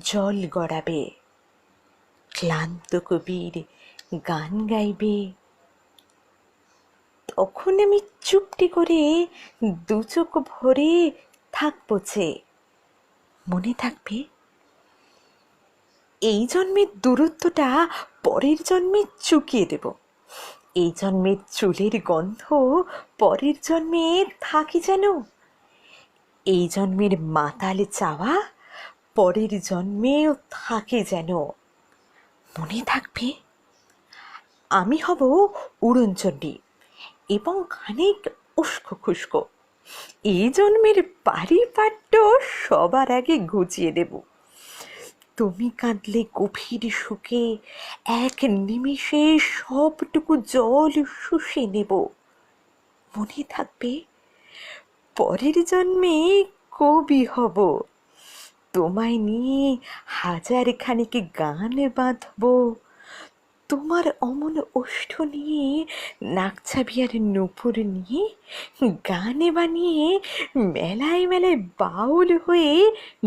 জল গড়াবে। ক্লান্ত কবির গান গাইবে। তখন আমি চুপটি করে দু চোখ ভরে থাকব যে। মনে থাকবে, এই জন্মের দূরত্বটা পরের জন্মে চুকিয়ে দেব। এই জন্মের চুলের গন্ধ পরের জন্মে থাকি যেন। এই জন্মের মাতাল চাওয়া পরের জন্মেও থাকে যেন। মনে থাকবে, আমি হব উড়নচণ্ডী এবং খানিক উস্কো খুস্কো। এই জন্মের পারিপাট্য সবার আগে ঘুচিয়ে দেব। তুমি কাঁদলে গভীর সুখে, এক নিমিষে সবটুকু জল শুষে নেব। মনে থাকবে, পরের জন্মে কবি হব। তোমায় নিয়ে হাজার খানিক গান বাঁধব। তোমার অমন ওষ্ঠ নিয়ে নাকছাবিয়ার নুপুর নিয়ে, গানে বানিয়ে, মেলায় মেলায় বাউল হয়ে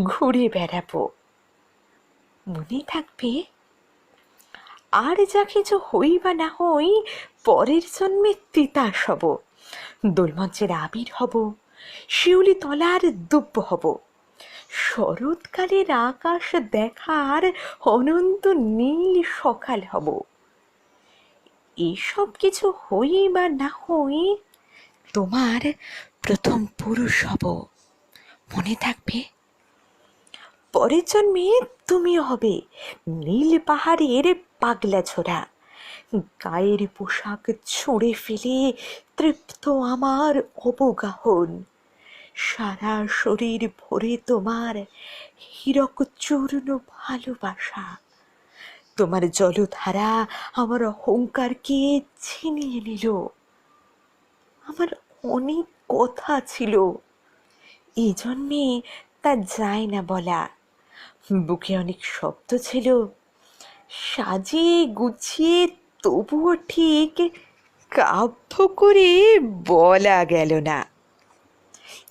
ঘুরে বেড়াবো। মনে থাকবে, আর যা কিছু হই বা না হই, পরের জন্মে তিতাস হব, দোলমঞ্চের আবির হব, শিউলি তলার দুব্য হব। শরৎকালের আকাশ দেখার অনন্ত নীল সকাল হব। এসব কিছু হই বা না হই তোমার প্রথম পুরুষ হব। মনে থাকবে? পরের জন্মে তুমিও হবে। নীল পাহাড়ের পাগলা ছোড়া। গায়ের পোশাক ছুঁড়ে ফেলে তৃপ্ত আমার অবগাহন। সারা শরীর ভরে তোমার হীরক চূর্ণ ভালোবাসা। তোমার জলধারা আমার অহংকারকে ছিনিয়ে নিল। আমার অনেক কথা ছিল। এই জন্যে তা যায় না বলা। বুকে অনেক শব্দ ছিল। সাজিয়ে গুছিয়ে তবুও ঠিক কাব্য করে বলা গেল না।